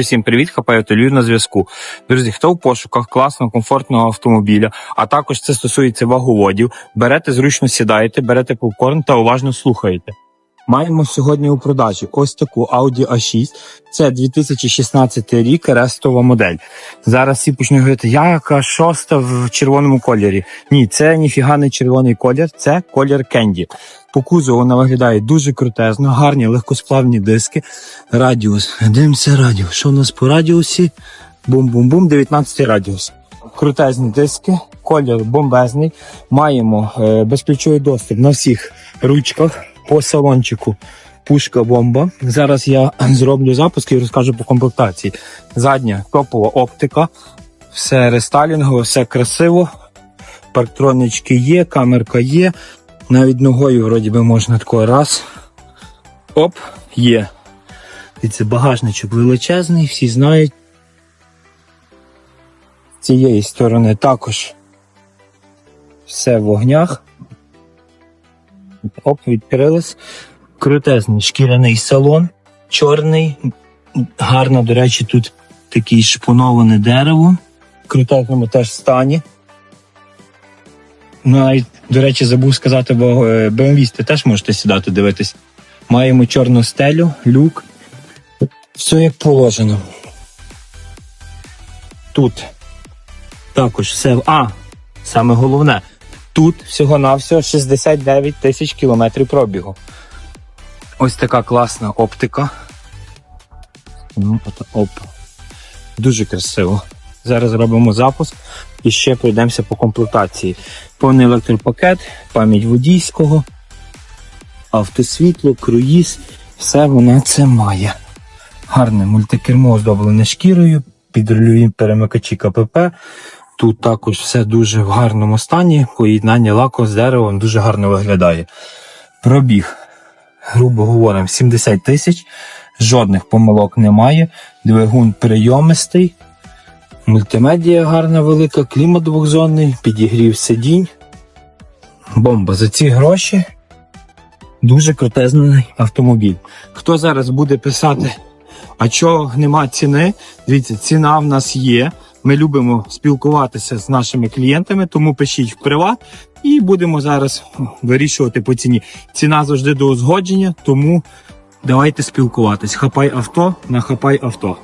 Всім привіт, хапаю Толію на зв'язку. Друзі, хто в пошуках класного комфортного автомобіля, а також це стосується ваговодів, берете зручно сідаєте, берете попкорн та уважно слухаєте. Маємо сьогодні у продажі ось таку Audi A6. Це 2016 рік рестова модель. Зараз всі почнуть говорити, яка шоста в червоному кольорі. Ні, це ніфіга не червоний колір, це колір Кенді. По кузову вона виглядає дуже крутезно, гарні легкосплавні диски. Радіус. Дивимося радіус. Що у нас по радіусі? Бум-бум-бум, 19 радіус. Крутезні диски, колір бомбезний. Маємо е, безключовий доступ на всіх ручках по салончику. Пушка бомба. Зараз я зроблю запуск і розкажу по комплектації. Задня топова оптика, все рестайлінгове, все красиво. Парктронички є, камерка є. Навіть ногою вроді би можна тако раз. Оп, є. І це багажничок величезний, всі знають. З цієї сторони також все в вогнях. Оп, відкрилось. Крутезний шкіряний салон, чорний. Гарно, до речі, тут такий шпоноване дерево. В крутезному теж стані. Навіть, до речі, забув сказати, бо е, BMW теж можете сідати дивитись. Маємо чорну стелю, люк. Все як положено. Тут також все. А, саме головне. Тут всього-навсього 69 тисяч кілометрів пробігу. Ось така класна оптика. Ну, Оп. Дуже красиво. Зараз робимо запуск і ще пройдемося по комплектації. Повний електропакет, пам'ять водійського, автосвітло, круїз. Все вона це має. Гарне мультикермо оздоблене шкірою, підрульові перемикачі КПП. Тут також все дуже в гарному стані. Поєднання лаку з деревом дуже гарно виглядає. Пробіг, грубо говоримо, 70 тисяч. Жодних помилок немає. Двигун прийомистий. Мультимедія гарна, велика, клімат двохзонний, підігрів сидінь. Бомба за ці гроші. Дуже крутезний автомобіль. Хто зараз буде писати, а чого нема ціни? Дивіться, ціна в нас є. Ми любимо спілкуватися з нашими клієнтами, тому пишіть в приват і будемо зараз вирішувати по ціні. Ціна завжди до узгодження, тому давайте спілкуватись. Хапай авто на хапай авто.